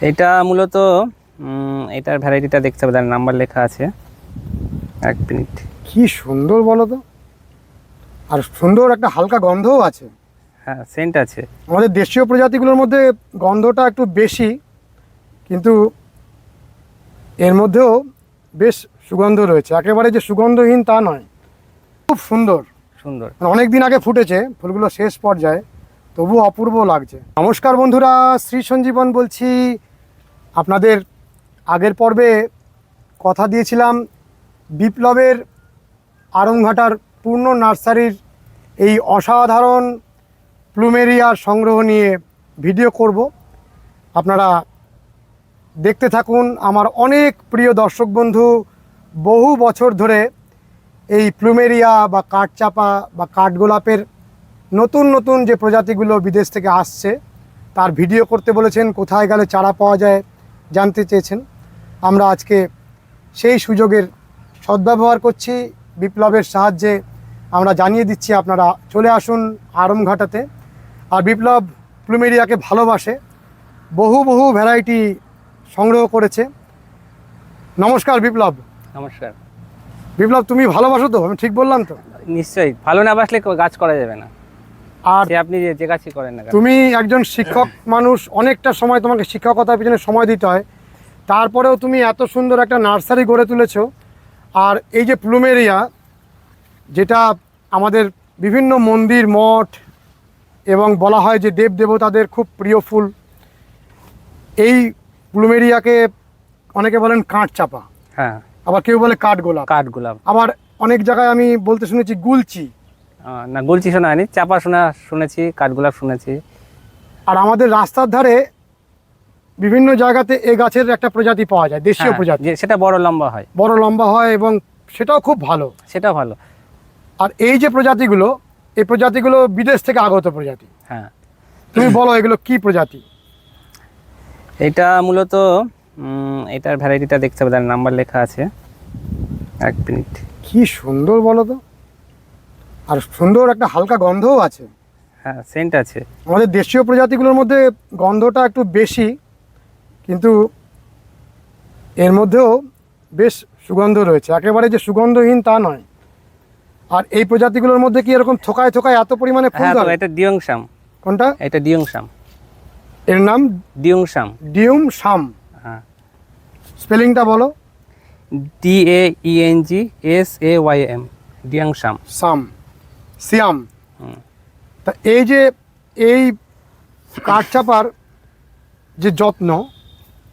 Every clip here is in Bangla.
এটা মূলত এটার ভ্যারাইটিটা দেখতে হবে তার নাম্বার লেখা আছে। এক মিনিট। কি সুন্দর বলো তো। আর সুন্দর একটা হালকা গন্ধও আছে। হ্যাঁ সেন্ট আছে। আমাদের দেশীয় প্রজাতিগুলোর মধ্যে গন্ধটা একটু বেশি কিন্তু এর মধ্যেও বেশ সুগন্ধ রয়েছে। একেবারে যে সুগন্ধহীন তা নয়। খুব সুন্দর। সুন্দর। মানে অনেক দিন আগে ফুটেছে ফুলগুলো শেষ পর্যায়ে তবু অপূর্ব লাগছে। নমস্কার বন্ধুরা শ্রী সঞ্জীবন বলছি। আপনাদের আগের পর্বে কথা দিয়েছিলাম বিপ্লবের আরংঘাটার পূর্ণ নার্সারির এই অসাধারণ প্লুমেরিয়ার সংগ্রহ নিয়ে ভিডিও করব। আপনারা দেখতে থাকুন আমার অনেক প্রিয় দর্শক বন্ধু, বহু বছর ধরে এই প্লুমেরিয়া বা কাঠচাপা বা কাঠগোলাপের নতুন নতুন যে প্রজাতিগুলো বিদেশ থেকে আসছে, তার ভিডিও করতে বলেছেন, কোথায় গেলে চারা পাওয়া যায় জানতে চেয়েছেন। আমরা আজকে সেই সুযোগের সদ্ব্যবহার করছি। বিপ্লবের সাহায্যে আমরা জানিয়ে দিচ্ছি আপনারা চলে আসুন আরমঘাটাতে। আর বিপ্লব প্লুমেরিয়াকে ভালোবাসে বহু বহু ভ্যারাইটি সংগ্রহ করেছে। নমস্কার বিপ্লব। নমস্কার। বিপ্লব তুমি ভালোবাসো তো? আমি ঠিক বললাম তো? নিশ্চয়ই ভালো না বাসলে গাছ করা যাবে না। আর আপনি যে গাছই করেন না তুমি একজন শিক্ষক মানুষ অনেকটা সময় তোমাকে শিক্ষকতার পিছনে সময় দিতে হয়। তারপরেও তুমি এত সুন্দর একটা নার্সারি গড়ে তুলেছো। আর এই যে প্লুমেরিয়া যেটা আমাদের বিভিন্ন মন্দির মঠ এবং বলা হয় যে দেব দেবতাদের খুব প্রিয় ফুল এই প্লুমেরিয়াকে অনেকে বলেন কাঠ চাপা হ্যাঁ। আবার কেউ বলে কাঠ গোলাপ। কাঠ গোলাপ। আবার অনেক জায়গায় আমি বলতে শুনেছি গুলচি। না গুলচি শোনা হয়নি চাপা শোনা শুনেছি কাঠ গোলাপ শুনেছি। আর আমাদের রাস্তার ধারে বিভিন্ন জায়গাতে এ গাছের একটা প্রজাতি পাওয়া যায় দেশীয় হ্যাঁ, প্রজাতি। সেটা বড় লম্বা হয়। বড় লম্বা হয় এবং সেটাও খুব ভালো। সেটা ভালো। আর এই যে প্রজাতিগুলো এই প্রজাতিগুলো বিদেশ থেকে আগত প্রজাতি। হ্যাঁ। তুমি বলো এগুলো কি প্রজাতি? এটা মূলত এটার ভ্যারাইটিটা দেখতে হবে তার নাম্বার লেখা আছে। এক মিনিট কি সুন্দর বলো তো। আর সুন্দর একটা হালকা গন্ধও আছে। হ্যাঁ সেন্ট আছে। আমাদের দেশীয় প্রজাতিগুলোর মধ্যে গন্ধটা একটু বেশি কিন্তু এর মধ্যেও বেশ সুগন্ধ রয়েছে। একেবারে যে সুগন্ধহীন তা নয়। আর এই প্রজাতিগুলোর মধ্যে কি এরকম থোকায় থোকায় এত পরিমাণে ফুল হ্যাঁ ধরে? এটা দিয়ংশাম কোনটা? এটা দিয়ংশাম এর নাম? দিয়ংশাম ডিউম শাম হ্যাঁ। স্পেলিংটা বলো। D A E N G S A Y M দিয়ংশাম সাম। সিয়াম। তা এই যে এই কাঠচাপার যে যত্ন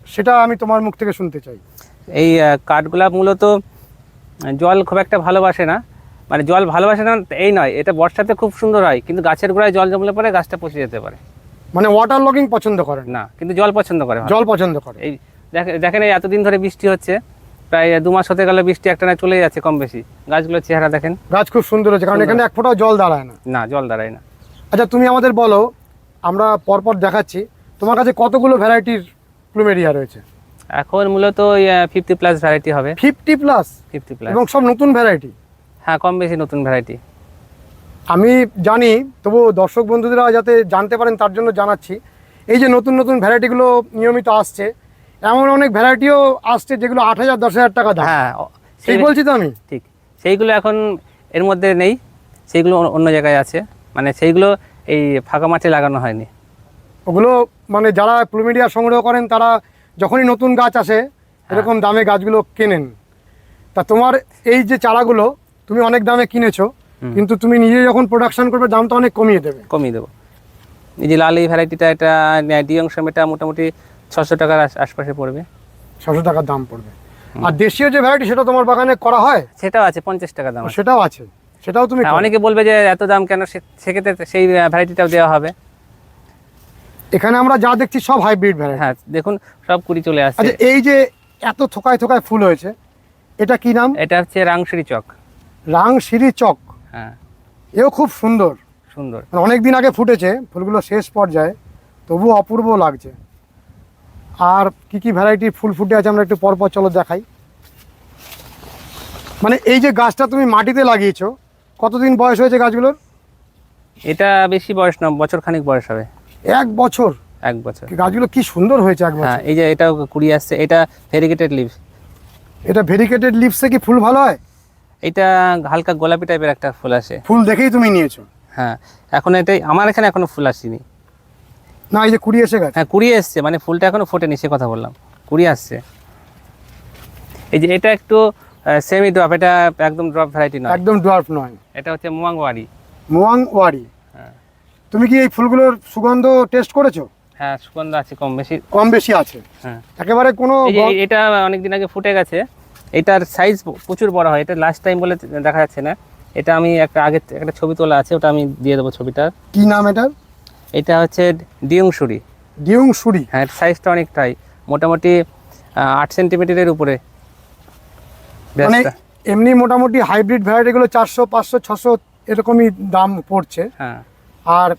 সেটা আমি তোমার মুখ থেকে শুনতে চাই। এই আহ, কাঠগোলাপ মূলত জল খুব একটা ভালোবাসে না। মানে জল ভালোবাসে না এই নয় এটা বর্ষাতে খুব সুন্দর হয় কিন্তু গাছের গোড়ায় জল জমলে পরে গাছটা পচে যেতে পারে। মানে ওয়াটার লগিং পছন্দ করে না কিন্তু জল পছন্দ করে জল পছন্দ করে। এই দেখে- দেখেন এই এতদিন ধরে বৃষ্টি হচ্ছে প্রায় দু মাস হতে গেলে বৃষ্টি একটা না চলে যাচ্ছে কম বেশি। গাছগুলোর চেহারা দেখেন। গাছ খুব সুন্দর হয়েছে কারণ এখানে এক ফোঁটাও জল দাঁড়ায় না। না জল দাঁড়ায় না। আচ্ছা তুমি আমাদের বলো আমরা পরপর দেখাচ্ছি তোমার কাছে কতগুলো ভ্যারাইটির প্লুমেরিয়া রয়েছে? এখন মূলত ফিফটি প্লাস ভ্যারাইটি হবে। ফিফটি প্লাস ফিফটি প্লাস এবং সব নতুন ভ্যারাইটি? হ্যাঁ কম বেশি নতুন ভ্যারাইটি। আমি জানি তবু দর্শক বন্ধুরা যাতে জানতে পারেন তার জন্য জানাচ্ছি। এই যে নতুন নতুন ভ্যারাইটিগুলো নিয়মিত আসছে এমন অনেক ভ্যারাইটিও আসছে যেগুলো আট হাজার দশ হাজার টাকা দাম। হ্যাঁ ঠিক সেই- বলছি তো আমি? ঠিক। সেইগুলো এখন এর মধ্যে নেই। সেইগুলো অন্য- জায়গায় আছে। মানে সেইগুলো এই ফাঁকা মাঠে লাগানো হয়নি। ওগুলো মানে যারা প্লুমেরিয়া সংগ্রহ করেন তারা যখনই নতুন গাছ আসে এরকম দামে গাছগুলো কেনেন। তা তোমার এই যে চারাগুলো তুমি অনেক দামে কিনেছো কিন্তু তুমি নিজে যখন প্রোডাকশন করবে দামটা অনেক কমিয়ে দেবে। কমিয়ে দেবো। এই যে লাল এই ভ্যারাইটিটা এটা ডিয়ংশম এটা মোটামুটি ছশো টাকার আশ- আশপাশে পড়বে। ছশো টাকার দাম পড়বে। আর দেশীয় যে ভ্যারাইটি সেটা তোমার বাগানে করা হয়? সেটাও আছে পঞ্চাশ টাকা দাম সেটাও আছে। সেটাও তুমি হ্যাঁ, অনেকে বলবে যে এত দাম কেন? সেক্ষেত্রে সেই ভ্যারাইটিটাও দেওয়া হবে। এখানে আমরা যা দেখছি সব হাইব্রিড ভ্যারাইটি হ্যাঁ দেখুন সব কুড়ি চলে আসছে। আচ্ছা এই যে এত থোকায় থোকায় ফুল হয়েছে এটা কি নাম? এটা হচ্ছে রাংশুরি চক। রাং সিঁড়ি চক। হ্যাঁ। এও খুব সুন্দর। সুন্দর। মানে অনেক দিন আগে ফুটেছে ফুলগুলো শেষ পর্যায়ে তবু অপূর্ব লাগছে। আর কি কি ভ্যারাইটির ফুল ফুটে আছে আমরা একটু পরপর চলো দেখাই। মানে এই যে গাছটা তুমি মাটিতে লাগিয়েছো কতদিন বয়স হয়েছে গাছগুলোর? এটা বেশি বয়স না বছর খানিক বয়স হবে। এক বছর? এক বছর। গাছগুলো কি সুন্দর হয়েছে এক হ্যাঁ বছর এই যে এটাও কুড়ি আসছে এটা ভেরিগেটেড লিভ এটা ভেরিকেটেড লিপসে কি ফুল ভালো হয়? এটা হালকা গোলাপি টাইপের একটা ফুল আসে। ফুল দেখেই তুমি নিয়েছো। হ্যাঁ এখন এটাই আমার এখানে এখনও ফুল আসেনি। না এই যে কুড়ি এসে গেছে। হ্যাঁ কুড়ি এসছে মানে ফুলটা এখনও ফোটেনি সে কথা বললাম। কুড়ি আসছে। এই যে এটা একটু সেমি ড্রপ এটা একদম ড্রপ ভ্যারাইটি নয়। একদম ডোয়ার্ফ নয়। এটা হচ্ছে মুয়াংওয়ারি। মোয়াং ওয়ারি হ্যাঁ। তুমি কি এই ফুলগুলোর সুগন্ধ টেস্ট করেছ? হ্যাঁ সুগন্ধ আছে কম বেশি। কম বেশি আছে। হ্যাঁ। একেবারে কোনো এটা অনেকদিন আগে ফুটে গেছে। এটার সাইজ প্রচুর বড় হয়। এটা লাস্ট টাইম বলে দেখা যাচ্ছে না। এটা আমি একটা আগে একটা ছবি তোলা আছে ওটা আমি দিয়ে দেবো ছবিটা। কি নাম এটার? এটা হচ্ছে ডিউংসুরি ডিউং সুরি হ্যাঁ সাইজটা অনেকটাই। মোটামুটি আট সেন্টিমিটারের উপরে। মানে এমনি মোটামুটি হাইব্রিড ভ্যারাইটিগুলো চারশো পাঁচশো ছশো এরকমই দাম পড়ছে। হ্যাঁ। আর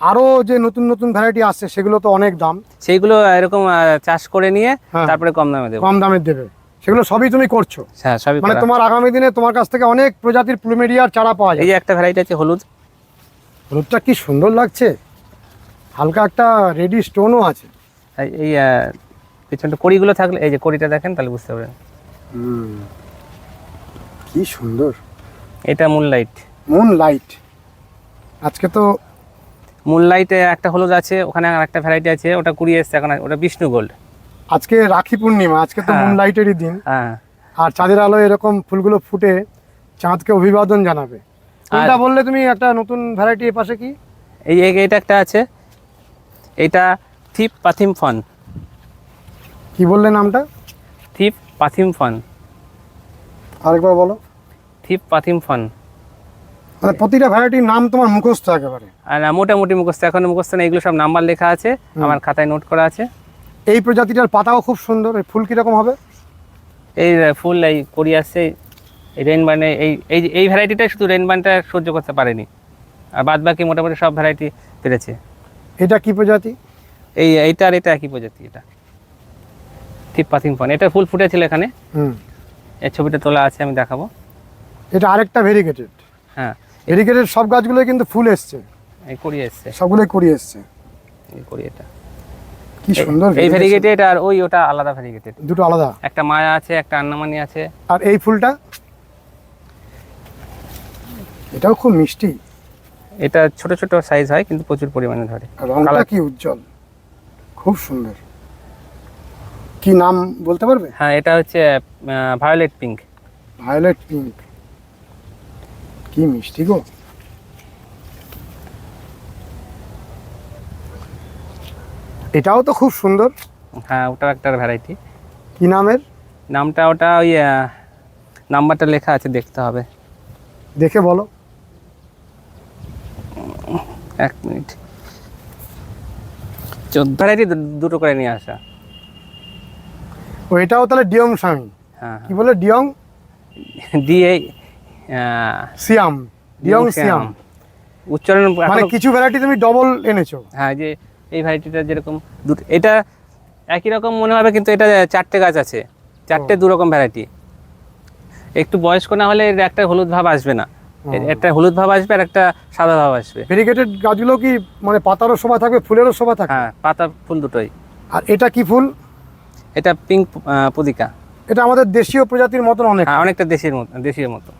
আরও যে নতুন নতুন ভ্যারাইটি আসছে সেগুলো তো অনেক দাম। সেইগুলো এরকম চাষ করে নিয়ে হ্যাঁ। তারপরে কম দামে দেবে। কম দামের দেবে। সেগুলো সবই তুমি করছ। হ্যাঁ সবই মানে তোমার আগামী দিনে তোমার কাছ থেকে অনেক প্রজাতির প্লুমেরিয়ার চারা পাওয়া এই যায় যে একটা ভ্যারাইটি আছে হলুদ। হলুদটা কি সুন্দর লাগছে। হালকা একটা রেডি স্টোনও আছে। এই- পিছনটা কড়িগুলো থাকলে এই যে কড়িটা দেখেন তাহলে বুঝতে পারবেন। কি সুন্দর। এটা মুন লাইট মুন লাইট আজকে তো মুন লাইটে একটা হলুদ আছে ওখানে আর একটা ভ্যারাইটি আছে ওটা কুড়ি এসছে এখন ওটা বিষ্ণু গোল্ড আজকে রাখি পূর্ণিমা আজকে তো হ্যাঁ। মুন লাইটেরই দিন। হ্যাঁ। আর চাঁদের আলো এরকম ফুলগুলো ফুটে চাঁদকে অভিবাদন জানাবে। এটা বললে তুমি একটা নতুন ভ্যারাইটি এ পাশে কি? এই এইটা একটা আছে এটা থিপ পাথিম ফন কি বললে নামটা? থিপ পাথিম ফন আরেকবার বলো। থিপ পাথিম ফন মানে প্রতিটা ভ্যারাইটির নাম তোমার মুখস্থ একেবারে। আর না, মোটামুটি মুখস্থ এখন মুখস্থ না এগুলো সব নাম্বার লেখা আছে আমার খাতায় নোট করা আছে। এই প্রজাতিটার পাতাও খুব সুন্দর এই ফুল কীরকম হবে? এই ফুল এই করি আসছে এই রেনবানে এই এই এই ভ্যারাইটিটা শুধু রেনবানটা সহ্য করতে পারেনি। আর বাদ বাকি মোটামুটি সব ভ্যারাইটি পেরেছে এটা কি প্রজাতি? এই এইটা আর এটা একই প্রজাতি এটা। থিপ পাথিম ফন এটা ফুল ফুটেছিল এখানে। হুম। এই ছবিটা তোলা আছে আমি দেখাবো। এটা আরেকটা ভেরিগেটেড। হ্যাঁ। ভেরিগেটেড সব গাছগুলোই কিন্তু ফুল এসছে। এই করি এসছে। সবগুলোই করি এসছে। এই করি এটা। কি সুন্দর এই। ভ্যারিগেটেড আর ওই ওটা আলাদা ভ্যারিগেটেড দুটো আলাদা। একটা মায়া আছে একটা আন্নামানি আছে। আর এই ফুলটা? এটাও খুব মিষ্টি। এটা ছোট ছোট সাইজ হয় কিন্তু প্রচুর পরিমাণে ধরে। রংটা কি উজ্জ্বল? খুব সুন্দর। কি নাম বলতে পারবে? হ্যাঁ এটা হচ্ছে ভায়োলেট পিঙ্ক ভায়োলেট পিঙ্ক কি মিষ্টি গো। এটাও তো খুব সুন্দর। হ্যাঁ ওটাও একটা ভ্যারাইটি কি নামের? নামটা ওটা ওই নাম্বারটা লেখা আছে দেখতে হবে। দেখে বলো। এক মিনিট। চোদ্দ ভ্যারাইটি দুটো করে নিয়ে আসা। ও এটাও তাহলে ডিয়ং স্বামী। হ্যাঁ কি বলে ডিয়ং? দিয়ে সিয়াম ডিয়ং সিয়াম। উচ্চারণ মানে কিছু ভ্যারাইটি তুমি ডবল এনেছো। হ্যাঁ যে এই ভ্যারাইটিটা যেরকম দুটো এটা একই রকম মনে হবে কিন্তু এটা চারটে গাছ আছে। চারটে দু রকম ভ্যারাইটি একটু বয়স্ক না হলে একটা হলুদ ভাব আসবে না। একটা হলুদ ভাব আসবে আর একটা সাদা ভাব আসবে। ভেরিগেটেড গাছগুলো কি মানে পাতারও শোভা থাকবে ফুলেরও শোভা থাকবে? হ্যাঁ পাতা ফুল দুটোই। আর এটা কি ফুল? এটা পিঙ্ক পুদিকা। এটা আমাদের দেশীয় প্রজাতির মতন অনেক। হ্যাঁ অনেকটা দেশির মতো দেশীয় মতো।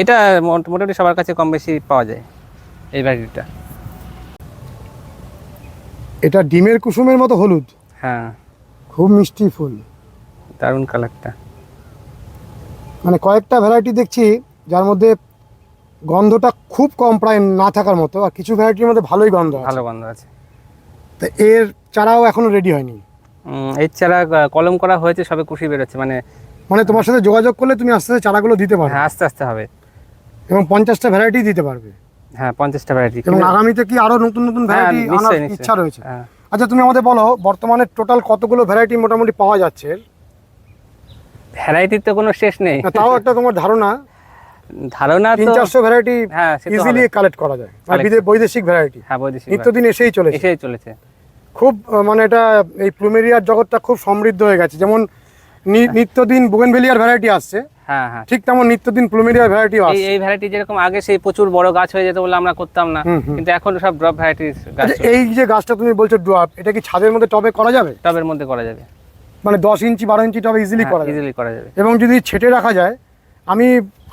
এটা মোটামুটি সবার কাছে কম বেশি পাওয়া যায় এই ভ্যারাইটিটা এটা ডিমের কুসুমের মতো হলুদ। হ্যাঁ। খুব মিষ্টি ফুল। দারুণ কালারটা মানে কয়েকটা ভ্যারাইটি দেখছি যার মধ্যে গন্ধটা খুব কম প্রায় না থাকার মতো আর কিছু ভ্যারাইটির মধ্যে ভালোই গন্ধ ভালো গন্ধ আছে। তা এর চারাও এখনও রেডি হয়নি। এর চারা কলম করা হয়েছে সবে কুশি বেরোচ্ছে মানে মানে তোমার সাথে যোগাযোগ করলে তুমি আস্তে আস্তে চারাগুলো দিতে পারবে। হ্যাঁ আস্তে আস্তে হবে। এবং পঞ্চাশটা ভ্যারাইটি দিতে পারবে। হ্যাঁ পঞ্চাশটা ভ্যারাইটি এবং আগামীতে কি আরও নতুন নতুন ভ্যারাইটি আনার। ইচ্ছা রয়েছে? হ্যাঁ। আচ্ছা তুমি আমাদের বলো বর্তমানে টোটাল কতগুলো ভ্যারাইটি মোটামুটি পাওয়া যাচ্ছে? ভ্যারাইটির তো কোনো শেষ নেই। তাও একটা তোমার ধারণা ধারণা তিন চারশো ভ্যারাইটি হ্যাঁ ইজিলি কালেক্ট করা যায়। মানে বৈদেশিক ভ্যারাইটি হ্যাঁ বৈদেশিক নিত্যদিন এসেই চলেছে। এসেই চলেছে। খুব মানে এটা এই প্লুমেরিয়ার জগৎটা খুব সমৃদ্ধ হয়ে গেছে। যেমন নিত্যদিন বুগেনভেলিয়ার ভ্যারাইটি আসছে। হ্যাঁ হ্যাঁ। ঠিক তেমন নিত্যদিন প্লুমেরিয়া ভ্যারাইটি আছে এই ভ্যারাইটি যেরকম আগে সেই প্রচুর বড় গাছ হয়ে যেত বলে আমরা করতাম না। কিন্তু এখন সব ড্রপ আচ্ছা, এই যে গাছটা তুমি বলছো ডুয়াপ এটা কি ছাদের মধ্যে টবে করা যাবে? টবের মধ্যে করা যাবে। মানে দশ ইঞ্চি বারো ইঞ্চি টবে ইজিলি করা ইজিলি করা যাবে। এবং যদি ছেটে রাখা যায় আমি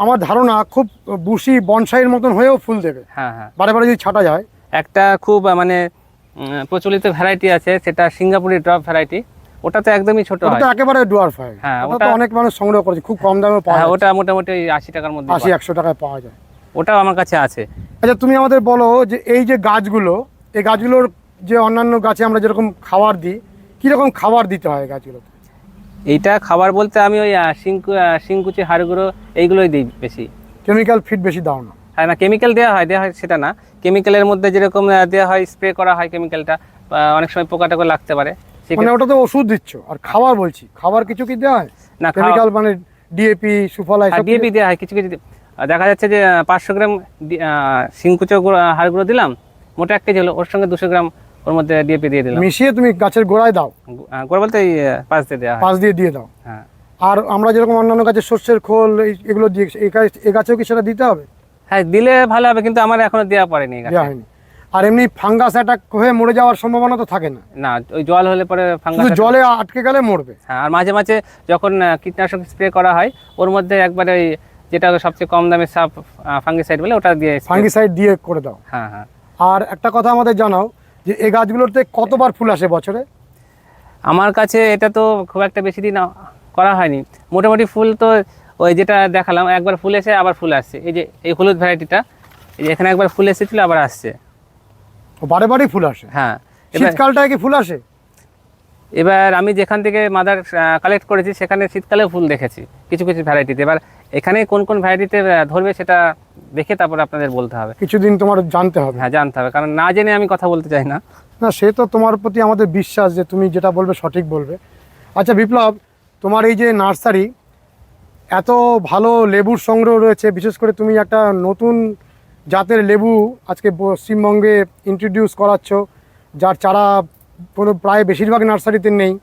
আমার ধারণা খুব বুশি বনসাইয়ের মতন হয়েও ফুল দেবে। হ্যাঁ হ্যাঁ। বারে বারে যদি ছাটা যায়। একটা খুব মানে প্রচলিত ভ্যারাইটি আছে সেটা সিঙ্গাপুরি ড্রপ ভ্যারাইটি ওটা তো একদমই ছোট ওটা হয়। তো একেবারে ডুয়ার্ফ হয় হ্যাঁ, ওটা অনেক মানুষ সংগ্রহ করেছে খুব কম দামে পাওয়া হ্যাঁ যায়। ওটা মোটামুটি ওই আশি টাকার মধ্যে আশি একশো টাকায় পাওয়া যায়। ওটাও আমার কাছে আছে। আচ্ছা তুমি আমাদের বলো যে এই যে গাছগুলো এই গাছগুলোর যে অন্যান্য গাছে আমরা যেরকম খাবার দিই কীরকম খাবার দিতে হয় গাছগুলোতে? এইটা খাবার বলতে আমি ওই শিংকু শিংকুচি হাড়গুঁড়ো এইগুলোই দিই বেশি। কেমিক্যাল ফিড বেশি দাও না। হ্যাঁ না কেমিক্যাল দেওয়া হয় দেওয়া হয় সেটা না। কেমিক্যালের মধ্যে যেরকম দেওয়া হয় স্প্রে করা হয় কেমিক্যালটা অনেক সময় পোকা টোকা লাগতে পারে। মানে সেক্ষেত্রে- ওটা তো ওষুধ দিচ্ছ আর খাবার বলছি খাবার কিছু কি দেওয়া হয়? না কেমিক্যাল মানে ডিএপি সুফলা ডিএপি দেওয়া হয় কিছু কিছু দেখা যাচ্ছে যে পাঁচশো গ্রাম শিংকুচো হাড় গুঁড়ো দিলাম মোটা এক কেজি হলো ওর সঙ্গে দুশো গ্রাম ওর মধ্যে ডিএপি দিয়ে দিলাম। মিশিয়ে তুমি গাছের গোড়ায় দাও। আহ, গোড়া বলতে পাঁচ দিয়ে দেওয়া হয়। পাশ দিয়ে দিয়ে দাও। হ্যাঁ। আর আমরা যেরকম অন্যান্য গাছের শস্যের খোল এগুলো দিয়ে এই গাছেও কি সেটা দিতে হবে? হ্যাঁ দিলে ভালো হবে কিন্তু আমার এখনও দেওয়া পড়েনি দেওয়া হয়নি। আর এমনি ফাঙ্গাস অ্যাটাক হয়ে মরে যাওয়ার সম্ভাবনা তো থাকে না। না ওই জল হলে পরে ফাঙ্গাস জলে আটকে গেলে মরবে। হ্যাঁ আর মাঝে মাঝে যখন কীটনাশক স্প্রে করা হয় ওর মধ্যে একবারে ওই যেটা সবচেয়ে কম দামে সাপ ফাঙ্গিসাইড বলে ওটা দিয়ে ফাঙ্গিসাইড দিয়ে করে দাও। হ্যাঁ হ্যাঁ। আর একটা কথা আমাদের জানাও যে এই গাছগুলোতে কতবার ফুল আসে বছরে? আমার কাছে এটা তো খুব একটা বেশি দিন করা হয়নি। মোটামুটি ফুল তো ওই যেটা দেখালাম একবার ফুল এসে আবার ফুল আসছে। এই যে এই হলুদ ভ্যারাইটিটা এই যে এখানে একবার ফুল এসেছিল আবার আসছে। বারে বারেই ফুল আসে? হ্যাঁ শীতকালটায় কি ফুল আসে? এবার আমি যেখান থেকে মাদার কালেক্ট করেছি সেখানে শীতকালেও ফুল দেখেছি কিছু কিছু ভ্যারাইটিতে। এবার এখানে কোন কোন ভ্যারাইটিতে ধরবে সেটা দেখে তারপর আপনাদের বলতে হবে। কিছুদিন তোমার জানতে হবে। হ্যাঁ জানতে হবে। কারণ না জেনে আমি কথা বলতে চাই না। না সে তো তোমার প্রতি আমাদের বিশ্বাস যে তুমি যেটা বলবে সঠিক বলবে। আচ্ছা বিপ্লব তোমার এই যে নার্সারি এত ভালো লেবুর সংগ্রহ রয়েছে। বিশেষ করে তুমি একটা নতুন জাতের লেবু আজকে পশ্চিমবঙ্গে ইন্ট্রোডিউস করাচ্ছ যার চারা কোনো প্রায় বেশিরভাগ নার্সারিতে নেই।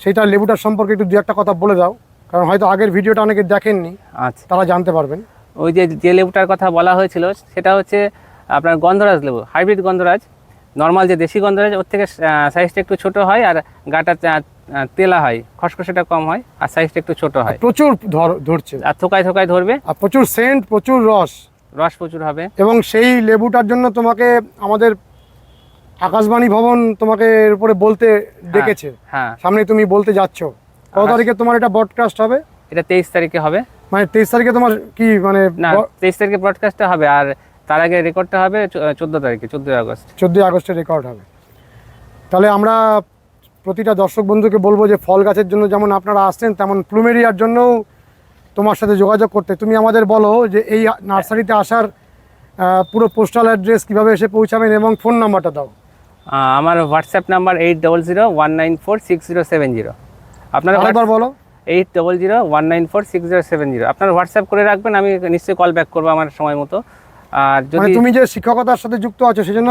সেটা লেবুটার সম্পর্কে একটু দু একটা কথা বলে দাও। কারণ হয়তো আগের ভিডিওটা অনেকে দেখেননি। আচ্ছা। তারা জানতে পারবেন। ওই যে যে লেবুটার কথা বলা হয়েছিল সেটা হচ্ছে আপনার গন্ধরাজ লেবু হাইব্রিড গন্ধরাজ। নর্মাল যে দেশি গন্ধরাজ ওর থেকে সাইজটা একটু ছোট হয় আর গাটা তেলা হয় খসখসেটা কম হয় আর সাইজটা একটু ছোট হয়। প্রচুর ধর- ধরছে। আর থোকায় থোকায় ধরবে। আর প্রচুর সেন্ট প্রচুর রস। রস প্রচুর হবে। এবং সেই লেবুটার জন্য তোমাকে আমাদের আকাশবাণী ভবন তোমাকে এর উপরে বলতে ডেকেছে। হ্যাঁ। সামনে তুমি বলতে যাচ্ছ। কত তারিখে তোমার এটা ব্রডকাস্ট হবে? এটা তেইশ তারিখে হবে। মানে তেইশ তারিখে তোমার কি মানে না তেইশ তারিখে ব্রডকাস্টটা হবে আর তার আগে রেকর্ডটা হবে চোদ্দ তারিখে চোদ্দোই আগস্ট। চোদ্দোই আগস্টে রেকর্ড হবে। তাহলে আমরা প্রতিটা দর্শক বন্ধুকে বলব যে ফল গাছের জন্য যেমন আপনারা আসছেন তেমন প্লুমেরিয়ার জন্যও তোমার সাথে যোগাযোগ করতে। তুমি আমাদের বলো যে এই নার্সারিতে আসার পুরো পোস্টাল অ্যাড্রেস কীভাবে এসে পৌঁছাবেন এবং ফোন নাম্বারটা দাও। আমার WhatsApp number eight double zero one nine four six zero seven zero আপনারা বলো। Eight double zero one nine four six zero seven zero আপনার হোয়াটসঅ্যাপ করে রাখবেন আমি নিশ্চয়ই কল ব্যাক করব আমার সময় মতো। আর মানে যদি তুমি যে শিক্ষকতার সাথে যুক্ত আছো সেজন্য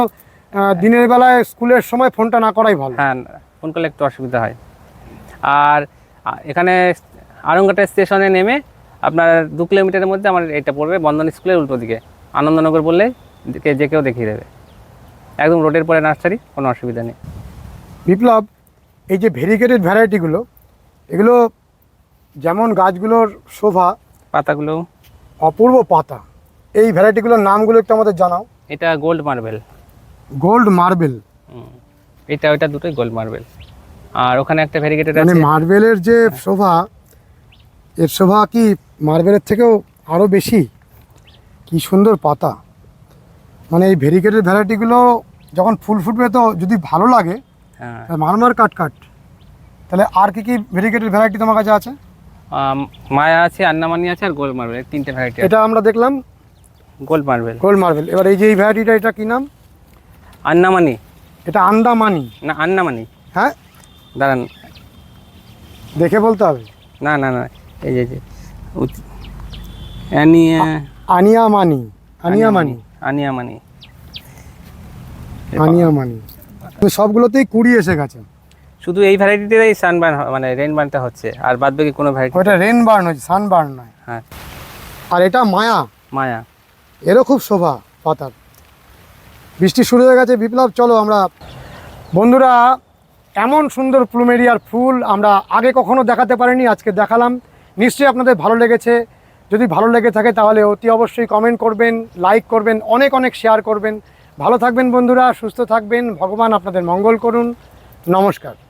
দিনের বেলায় স্কুলের সময় ফোনটা না করাই ভালো। হ্যাঁ ফোন করলে একটু অসুবিধা হয়। আর এখানে আরঙ্গাটা স্টেশনে নেমে আপনার দু কিলোমিটারের মধ্যে আমার এটা পড়বে বন্ধন স্কুলের উল্টো দিকে। আনন্দনগর বললে যে কেউ দেখিয়ে দেবে। একদম রোডের পরে নার্সারি কোনো অসুবিধা নেই। বিপ্লব এই যে ভেরিকেটেড ভ্যারাইটিগুলো এগুলো যেমন গাছগুলোর শোভা পাতাগুলো। অপূর্ব পাতা। এই ভ্যারাইটিগুলোর নামগুলো একটু আমাদের জানাও। এটা গোল্ড মার্বেল। Gold marble. এটা ওইটা দুটোই গোল্ড মার্বেল। আর ওখানে একটা ভেরিগেটেড মানে আছে। মার্বেলের যে শোভা এর শোভা কি মার্বেলের থেকেও আরও বেশি? কি সুন্দর পাতা। মানে এই ভেরিকেটেড ভ্যারাইটিগুলো যখন ফুল ফুটবে তো যদি ভালো লাগে হ্যাঁ। মারমার কাট কাট। তাহলে আর কি কি ভেরিকেটেড ভ্যারাইটি তোমার কাছে আছে? মায়া আছে আন্নামানি আছে আর গোল্ড মার্বেল তিনটে ভ্যারাইটি এটা আমরা দেখলাম। Gold marble. Gold marble. এবার এই যে এই ভ্যারাইটিটা এটা কি নাম? আন্নামানি এটা আন্দামানি। না আন্নামানি হ্যাঁ? দাঁড়ান। দেখে বলতে হবে। না না না এই যে এই যে অ্যানিয়া আনিয়ামানি। আনিয়ামানি। আনিয়ামানি। আনিয়ামানি। সবগুলোতেই কুড়ি এসে গেছে। শুধু এই ভ্যারাইটিটাই সানবার্ন মানে রেনবার্নটা হচ্ছে আর বাদ বাকি কোনো ভ্যারাইটি ওটা রেন বার্ন হচ্ছে সানবার্ন নয়। হ্যাঁ। আর এটা মায়া। মায়া। এরও খুব শোভা পাতার বৃষ্টি শুরু হয়ে গেছে বিপ্লব চলো আমরা। বন্ধুরা এমন সুন্দর প্লুমেরিয়ার ফুল আমরা আগে কখনো দেখাতে পারিনি আজকে দেখালাম। নিশ্চয়ই আপনাদের ভালো লেগেছে। যদি ভালো লেগে থাকে তাহলে অতি অবশ্যই কমেন্ট করবেন লাইক করবেন অনেক অনেক শেয়ার করবেন। ভালো থাকবেন বন্ধুরা সুস্থ থাকবেন ভগবান আপনাদের মঙ্গল করুন। নমস্কার।